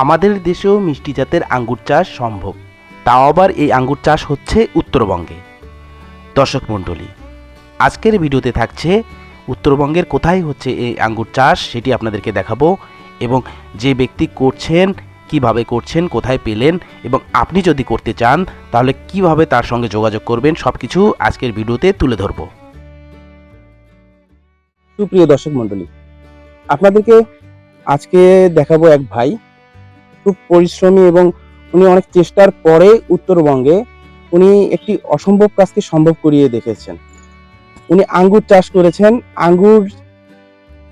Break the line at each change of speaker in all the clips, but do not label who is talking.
আমাদের দেশেও মিষ্টি জাতের আঙ্গুর চাষ সম্ভব। তাও আবার এই আঙ্গুর চাষ হচ্ছে উত্তরবঙ্গে। দর্শক মণ্ডলী, আজকের ভিডিওতে থাকছে উত্তরবঙ্গের কোথায় হচ্ছে এই আঙ্গুর চাষ সেটি আপনাদেরকে দেখাবো এবং যে ব্যক্তি করছেন, কীভাবে করছেন, কোথায় পেলেন এবং আপনি যদি করতে চান, তাহলে কীভাবে তার সঙ্গে যোগাযোগ করবেন সব কিছু আজকের ভিডিওতে তুলে ধরবো।
সুপ্রিয় দর্শক মণ্ডলী, আপনাদেরকে আজকে দেখাবো এক ভাই। খুব পরিশ্রমী এবং উনি অনেক চেষ্টার পরে উত্তরবঙ্গে উনি একটি অসম্ভব কাজকে সম্ভব করিয়ে দেখেছেন। উনি আঙ্গুর চাষ করেছেন। আঙ্গুর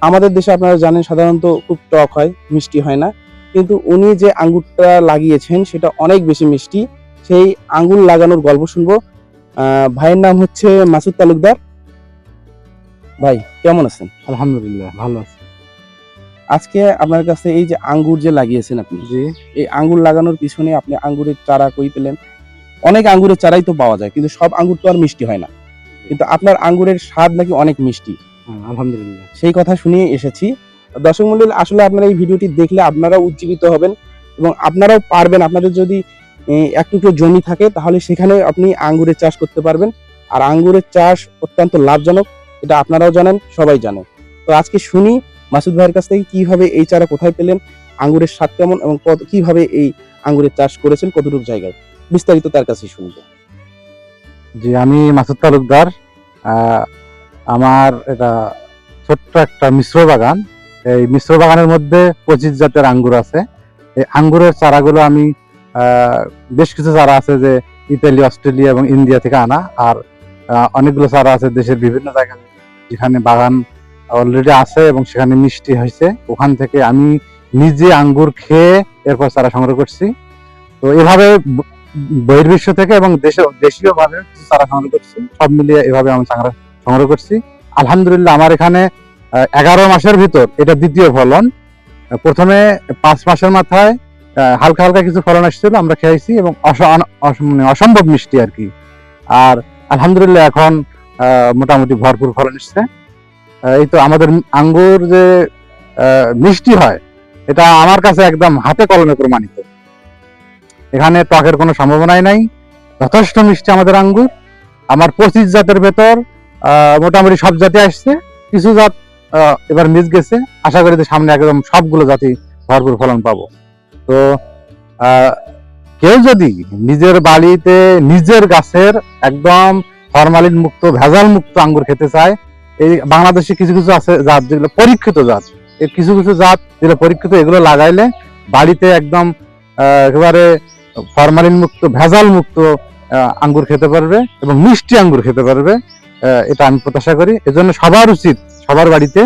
আমাদের দেশে আপনারা জানেন সাধারণত খুব টক হয়, মিষ্টি হয় না। কিন্তু উনি যে আঙ্গুরটা লাগিয়েছেন সেটা অনেক বেশি মিষ্টি। সেই আঙ্গুর লাগানোর গল্প শুনব। ভাইয়ের নাম হচ্ছে মাসুদ তালুকদার। ভাই, কেমন আছেন?
আলহামদুলিল্লাহ, ভালো আছি।
আজকে আপনার কাছে এই যে আঙ্গুর যে লাগিয়েছেন আপনি
জি।
এই আঙ্গুর লাগানোর পিছনে আপনি আঙ্গুরের চারা কই পেলেন? অনেক আঙ্গুরের চারাই তো পাওয়া যায় কিন্তু সব আঙ্গুর তো আর মিষ্টি হয় না। কিন্তু আপনার আঙ্গুরের স্বাদ নাকি অনেক মিষ্টি।
হ্যাঁ, আলহামদুলিল্লাহ।
সেই কথা শুনিয়ে এসেছি। দর্শক মন্ডল আসলে আপনারা এই ভিডিওটি দেখলে আপনারাও উজ্জীবিত হবেন এবং আপনারাও পারবেন। আপনাদের যদি আহ, এক টুকরো জমি থাকে তাহলে সেখানে আপনি আঙ্গুরের চাষ করতে পারবেন। আর আঙ্গুরের চাষ অত্যন্ত লাভজনক এটা আপনারাও জানেন সবাই জানে। তো আজকে শুনি মাসুদ ভাইয়ের কাছ থেকে কীভাবে এই চারা কোথায় পেলেন, আঙ্গুরের স্বাদ কেমন এবং কীভাবে এই আঙ্গুরের চাষ করেছেন, কতটুকু জায়গায়? বিস্তারিত তার কাছে শুনব।
জি, আমি মাসুদ তালুকদার। আমার এটা ছোট্ট একটা মিশ্র বাগান। এই মিশ্র বাগানের মধ্যে পঁচিশ জাতের আঙ্গুর আছে। এই আঙ্গুরের চারাগুলো আমি বেশ কিছু চারা আছে যে ইতালি, অস্ট্রেলিয়া এবং ইন্ডিয়া থেকে আনা। আর অনেকগুলো চারা আছে দেশের বিভিন্ন জায়গা যেখানে বাগান অলরেডি আছে এবং সেখানে মিষ্টি হয়েছে। ওখান থেকে আমি নিজে আঙ্গুর খেয়ে এরপর চারা সংগ্রহ করছি। তো এভাবে বহির্বিশ্ব থেকে এবং দেশে দেশীয় ভাবে চারা সংগ্রহ করছি। সব মিলিয়ে এভাবে আমি সংগ্রহ করছি। আলহামদুলিল্লাহ আমার এখানে এগারো মাসের ভিতর এটা দ্বিতীয় ফলন। প্রথমে পাঁচ মাসের মাথায় হালকা হালকা কিছু ফলন আসছিল, আমরা খেয়েছি এবং মানে অসম্ভব মিষ্টি আর কি। আর আলহামদুলিল্লাহ এখন মোটামুটি ভরপুর ফলন এসছে। এই তো আমাদের আঙ্গুর যে মিষ্টি হয়, এটা আমার কাছে একদম হাতে কলমে প্রমাণিত। এখানে টকের কোনো সম্ভাবনাই নাই। যথেষ্ট মিষ্টি আমাদের আঙ্গুর। আমার পঁচিশ জাতের ভেতর মোটামুটি সব জাতি আসছে। কিছু জাত এবার মিস গেছে। আশা করি যে সামনে একদম সবগুলো জাতি ভরপুর ফলন পাবো। তো কেউ যদি নিজের বাড়িতে নিজের গাছের একদম ফরমালিন মুক্ত ভেজাল মুক্ত আঙ্গুর খেতে চায় এই বাংলাদেশে কিছু কিছু আছে জাত যেগুলো পরীক্ষিত জাত। এই কিছু কিছু জাত যেগুলো পরীক্ষিত, এগুলো লাগাইলে বাড়িতে একদম একেবারে ফরমালিন মুক্ত, ভেজাল মুক্ত আঙ্গুর খেতে পারবে এবং মিষ্টি আঙ্গুর খেতে পারবে এটা আমি প্রত্যাশা করি। এজন্য সবার উচিত, সবার বাড়িতে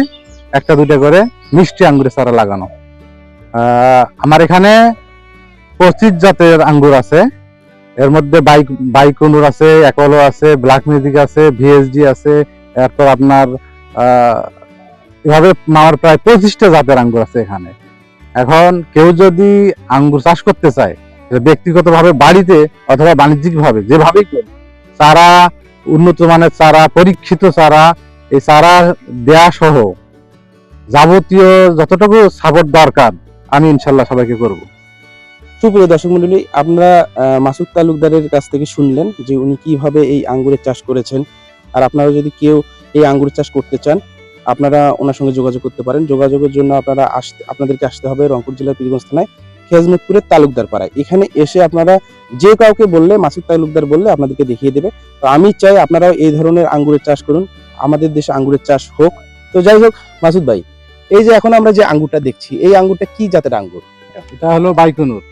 একটা দুইটা করে মিষ্টি আঙ্গুরের চারা লাগানো। আমার এখানে পঁচিশ জাতের আঙ্গুর আছে। এর মধ্যে বাইক বাইকুনুর আছে একলো আছে, ব্ল্যাক মিউজিক আছে, ভিএসডি আছে এরপর আপনার এভাবে আমার প্রায় পঁচিশটা জাতের আঙ্গুর আছে এখানে। এখন কেউ যদি আঙ্গুর চাষ করতে চায় ব্যক্তিগত ভাবে বাড়িতে অথবা বাণিজ্যিক ভাবে করুন চারা, উন্নত মানের চারা, পরীক্ষিত চারা, এই চারা দেয়া সহ যাবতীয় যতটুকু সাপোর্ট দরকার, আমি ইনশাল্লাহ সবাইকে করব।
সুপ্রিয় দর্শক মন্ডলী আপনারা মাসুদ তালুকদারের কাছ থেকে শুনলেন যে উনি কীভাবে এই আঙ্গুরের চাষ করেছেন। আর আপনারা যদি কেউ এই আঙ্গুরের চাষ করতে চান, আপনারা ওনার সঙ্গে যোগাযোগ করতে পারেন। যোগাযোগের জন্য আপনারা আসতে, আপনাদেরকে আসতে হবে রংপুর জেলার পীরগঞ্জ থানায়, খেজমতপুরের তালুকদার পাড়ায়। এখানে এসে আপনারা যে কাউকে বললে, মাসুদ তালুকদার বললে আপনাদেরকে দেখিয়ে দেবে। তো আমি চাই আপনারাও এই ধরনের আঙ্গুরের চাষ করুন। আমাদের দেশে আঙ্গুরের চাষ হোক। তো যাই হোক, মাসুদ ভাই, এই যে এখন আমরা যে আঙ্গুরটা দেখছি, এই আঙ্গুরটা কি জাতের আঙ্গুর?
এটা হলো বাইকুনুর।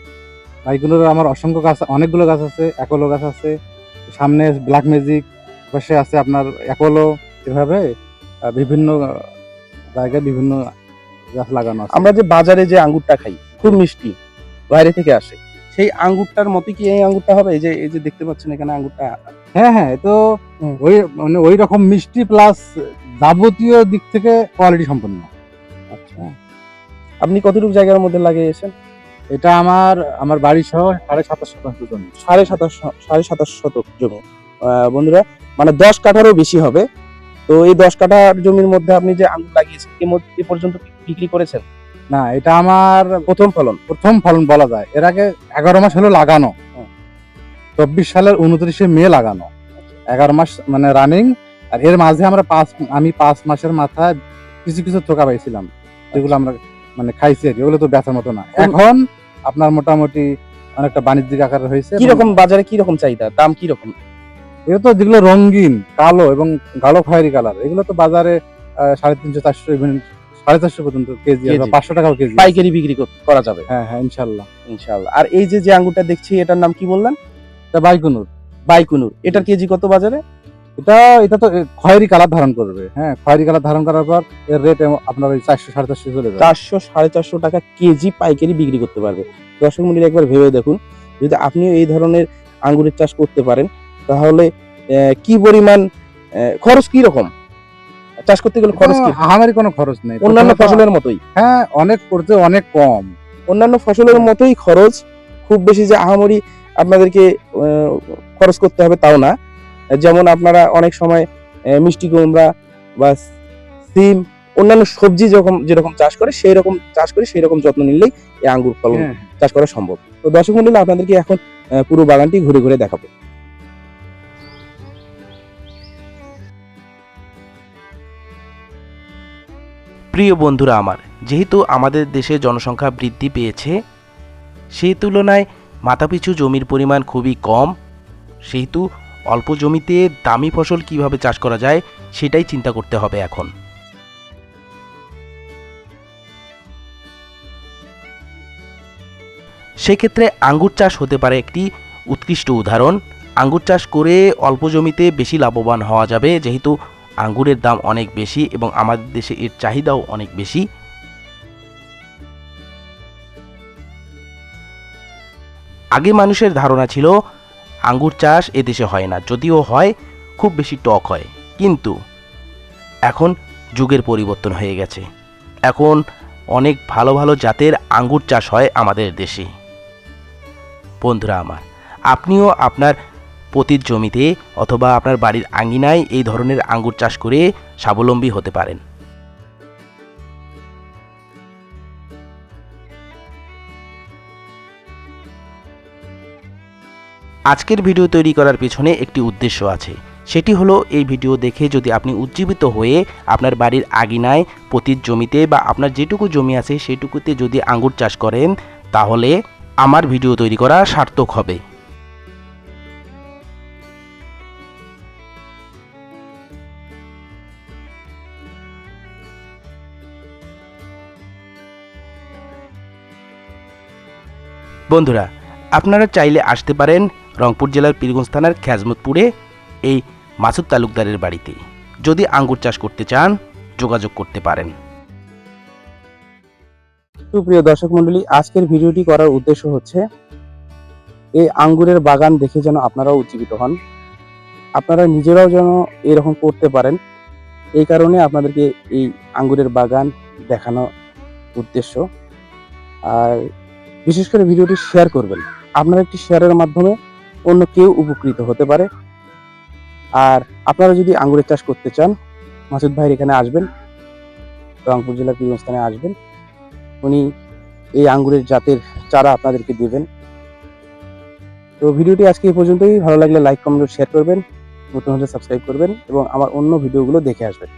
বাইকুনুর আমার অসংখ্য গাছ, অনেকগুলো গাছ আছে একলো গাছ আছে, সামনে ব্ল্যাক ম্যাজিক পাশে আছে আপনার একলো এভাবে বিভিন্ন জায়গায় বিভিন্ন গাছ লাগানো আছে।
আমরা যে বাজারে যে আঙ্গুরটা খাই খুব মিষ্টি বাইরে থেকে আসে সেই আঙ্গুরটার মতো কি এই আঙ্গুরটা হবে? এই যে এই যে দেখতে পাচ্ছেন এখানে আঙ্গুরটা।
হ্যাঁ হ্যাঁ তো ওই মানে ওই রকম মিষ্টি প্লাস যাবতীয় দিক থেকে কোয়ালিটি সম্পন্ন।
আচ্ছা। আপনি কতটুকু জায়গার মধ্যে লাগিয়েছেন
এটা আমার আমার বাড়ি সহ সাড়ে সাতাশ শতাংশ জমি।
সাড়ে সাতাশ সাড়ে সাতাশ শতক জমি। বন্ধুরা মানে দশ কাঠারও বেশি হবে। তো এই দশ কাঠার জমির মধ্যে আপনি যে আঙ্গুর লাগিয়েছেন এ পর্যন্ত বিক্রি করেছেন?
না এটা আমার
প্রথম ফলন।
প্রথম ফলন বলা যায়। এর আগে এগারো মাস হলো লাগানো। চব্বিশ সালের উনত্রিশে মে লাগানো। এগারো মাস মানে রানিং আর এর মাঝে আমরা পাঁচ আমি পাঁচ মাসের মাথায় কিছু কিছু থোকা পাইছিলাম যেগুলো আমরা মানে খাইছি আর কি, ওগুলো তো বেচার মতো না। এখন আপনার মোটামুটি অনেকটা বাণিজ্যিক আকারে হয়েছে।
কি রকম বাজারে কীরকম চাহিদা? দাম কি রকম
এগুলো তো যেগুলো রঙিন কালো এবং গাঢ় খয়েরি কালার এগুলো তো বাজারে সাড়ে তিনশো চারশো even সাড়ে চারশো পর্যন্ত কেজি। পাঁচশো টাকাও কেজি
পাইকারি বিক্রি করা যাবে।
হ্যাঁ হ্যাঁ ইনশাল্লাহ
ইনশাআল্লাহ। আর এই যে যে আঙ্গুরটা দেখছি এটার নাম কি বললেন?
এটা বাইকুনুর।
বাইকুনুর। এটার কেজি কত বাজারে?
এটা এটা তো খয়েরি কালার ধারণ করবে। হ্যাঁ খয়েরি কালার ধারণ করার পর এর রেট আপনার ওই চারশো সাড়ে চারশো চলে যাবে।
চারশো সাড়ে চারশো টাকা কেজি পাইকারি বিক্রি করতে পারবে। দর্শক মন্ডলী একবার ভেবে দেখুন যদি আপনিও এই ধরনের আঙ্গুরের চাষ করতে পারেন তাহলে কি পরিমাণ খরচ কি রকম? চাষ করতে গেলে খরচ কি?
আমারই কোনো খরচ নেই।
অন্যান্য ফসলের মতোই।
হ্যাঁ অনেক করতে অনেক কম।
অন্যান্য ফসলের মতোই খরচ খুব বেশি যে আহামরি আপনাদেরকে খরচ করতে হবে তাও না। যেমন আপনারা অনেক সময় মিষ্টি কুমড়া বা সিম অন্যান্য সবজি যখন যেরকম চাষ করে সেই রকম চাষ করে সেই রকম যত্ন নিলেই এই আঙ্গুর ফলন
হ্যাঁ,
চাষ করা সম্ভব। তো দর্শক মন্ডলী আপনাদেরকে এখন পুরো বাগানটি ঘুরে ঘুরে দেখাবো।
প্রিয় বন্ধুরা আমার, যেহেতু আমাদের দেশে জনসংখ্যা বৃদ্ধি পেয়েছে, সেই তুলনায় মাথাপিছু জমির পরিমাণ খুবই কম। সেহেতু অল্প জমিতে দামি ফসল কীভাবে চাষ করা যায়, সেটাই চিন্তা করতে হবে এখন। সেক্ষেত্রে আঙ্গুর চাষ হতে পারে একটি উৎকৃষ্ট উদাহরণ। আঙ্গুর চাষ করে অল্প জমিতে বেশি লাভবান হওয়া যাবে, যেহেতু আঙ্গুরের দাম অনেক বেশি এবং আমাদের দেশে এর চাহিদাও অনেক বেশি। আগে মানুষের ধারণা ছিল, আঙ্গুর চাষ এদেশে হয় না, যদিও হয়, খুব বেশি টক হয়। কিন্তু এখন যুগের পরিবর্তন হয়ে গেছে। এখন অনেক ভালো ভালো জাতের আঙ্গুর চাষ হয় আমাদের দেশে। বন্ধুরা আমার, আপনিও আপনার পতির জমিতে অথবা আপনার বাড়ির আঙ্গিনায় এই ধরনের আঙ্গুর চাষ করে স্বাবলম্বী হতে পারেন। আজকের ভিডিও তৈরি করার পিছনে একটি উদ্দেশ্য আছে। সেটি হলো এই ভিডিও দেখে যদি আপনি উজ্জীবিত হয়ে আপনার বাড়ির আগিনায় পতির জমিতে বা আপনার যেটুকু জমি আছে সেটুকুতে যদি আঙ্গুর চাষ করেন, তাহলে আমার ভিডিও তৈরি করা সার্থক হবে। বন্ধুরা, আপনারা চাইলে আসতে পারেন রংপুর জেলার পীরগঞ্জ থানার খ্যাজমতপুরে এই মাসুদ তালুকদারের বাড়িতে। যদি আঙ্গুর চাষ করতে চান, যোগাযোগ করতে পারেন।
সুপ্রিয় দর্শক মন্ডলী আজকের ভিডিওটি করার উদ্দেশ্য হচ্ছে, এই আঙ্গুরের বাগান দেখে যেন আপনারাও উজ্জীবিত হন। আপনারা নিজেরাও যেন এরকম করতে পারেন। এই কারণে আপনাদেরকে এই আঙ্গুরের বাগান দেখানো উদ্দেশ্য। আর বিশেষ করে ভিডিওটি শেয়ার করবেন। আপনার একটি শেয়ারের মাধ্যমে অন্য কেউ উপকৃত হতে পারে। আর আপনারা যদি আঙ্গুরের চাষ করতে চান, মাসুদ ভাইয়ের এখানে আসবেন, রংপুর জেলার বিভিন্ন স্থানে আসবেন। উনি এই আঙ্গুরের জাতের চারা আপনাদেরকে দেবেন। তো ভিডিওটি আজকে এই পর্যন্তই। ভালো লাগলে লাইক কমেন্ট শেয়ার করবেন, নতুন হলে সাবস্ক্রাইব করবেন এবং আমার অন্য ভিডিওগুলো দেখে আসবেন।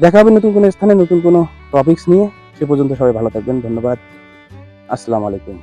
দেখা হবে নতুন কোনো স্থানে নতুন কোনো টপিকস নিয়ে। সে পর্যন্ত সবাই ভালো থাকবেন। ধন্যবাদ। আসসালামু আলাইকুম।